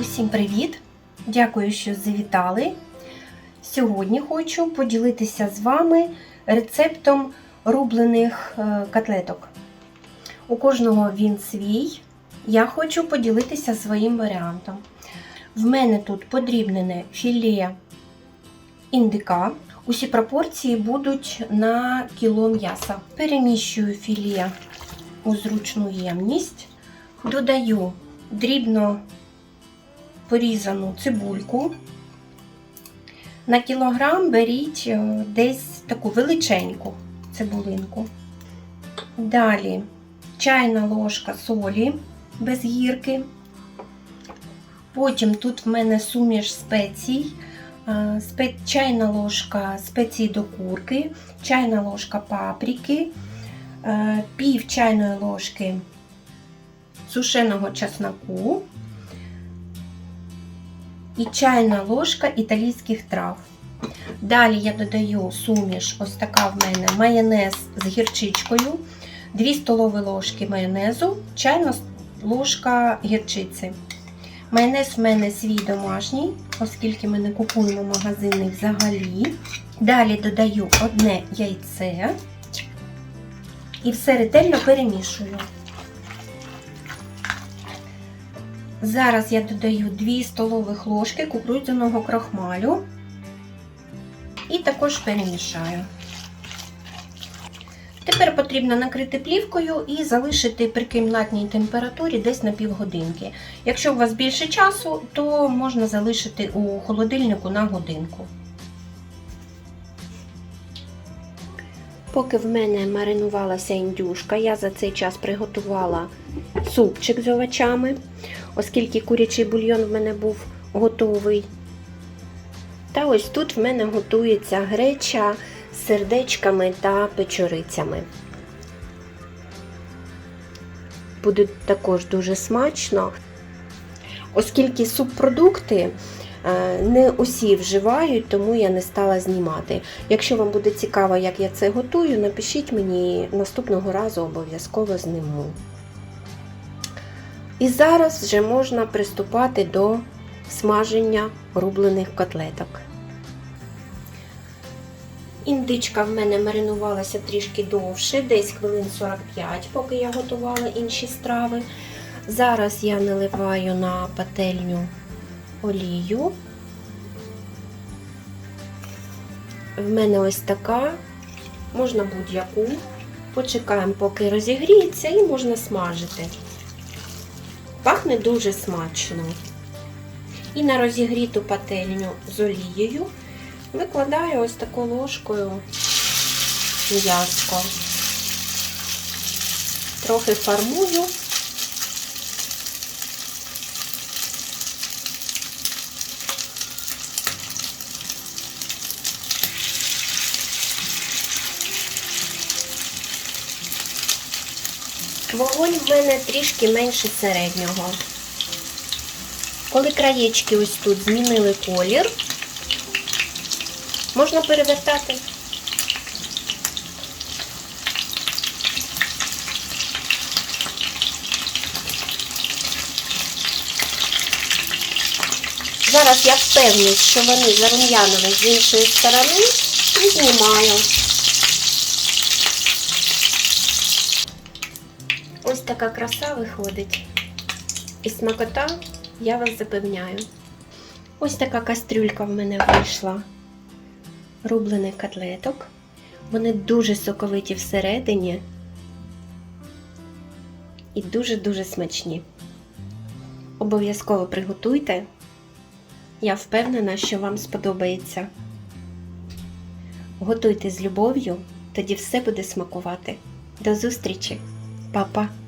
Усім привіт! Дякую, що завітали. Сьогодні хочу поділитися з вами рецептом рублених е, котлеток. У кожного він свій. Я хочу поділитися своїм варіантом. В мене тут подрібнене філе індика. Усі пропорції будуть на кіло м'яса. Переміщую філе у зручну ємність, додаю дрібно порізану цибульку. На кілограм беріть е, десь таку величеньку цибулинку. Далі чайна ложка солі без гірки. Потім тут в мене суміш спецій, е, чайна ложка спецій до курки, чайна ложка паприки, е, пів чайної ложки сушеного чесноку і чайна ложка італійських трав. Далі я додаю суміш, ось така в мене майонез з гірчичкою, 2 столові ложки майонезу, чайна ложка гірчиці. Майонез в мене свій домашній, оскільки ми не купуємо магазинний взагалі. Далі додаю одне яйце і все ретельно перемішую. Зараз я додаю 2 столових ложки кукурудзяного крахмалю і також перемішаю. Тепер потрібно накрити плівкою і залишити при кімнатній температурі десь на півгодинки. Якщо у вас більше часу, то можна залишити у холодильнику на годинку. Поки в мене маринувалася індюшка, я за цей час приготувала супчик з овочами, оскільки курячий бульйон в мене був готовий. Та ось тут в мене готується греча з сердечками та печорицями. Буде також дуже смачно, оскільки субпродукти не усі вживають, тому я не стала знімати. Якщо вам буде цікаво, як я це готую, напишіть мені наступного разу обов'язково зніму. І зараз вже можна приступати до смаження рублених котлеток. Індичка в мене маринувалася трішки довше, десь хвилин 45, поки я готувала інші страви. Зараз я наливаю на пательню олію. В мене ось така, можна будь-яку. Почекаємо, поки розігріється, і можна смажити. Пахне дуже смачно. І на розігріту пательню з олією викладаю ось таку ложкою м'яско. Трохи формую. Вогонь в мене трішки менше середнього. Коли краєчки ось тут змінили колір, можна перевертати. Зараз я впевнюсь, що вони зарум'янили з іншої сторони і знімаю. Ось така краса виходить. І смакота, я вас запевняю. Ось така кастрюлька в мене вийшла рублених котлеток. Вони дуже соковиті всередині і дуже-дуже смачні. Обов'язково приготуйте. Я впевнена, що вам сподобається. Готуйте з любов'ю, тоді все буде смакувати. До зустрічі, Па-па!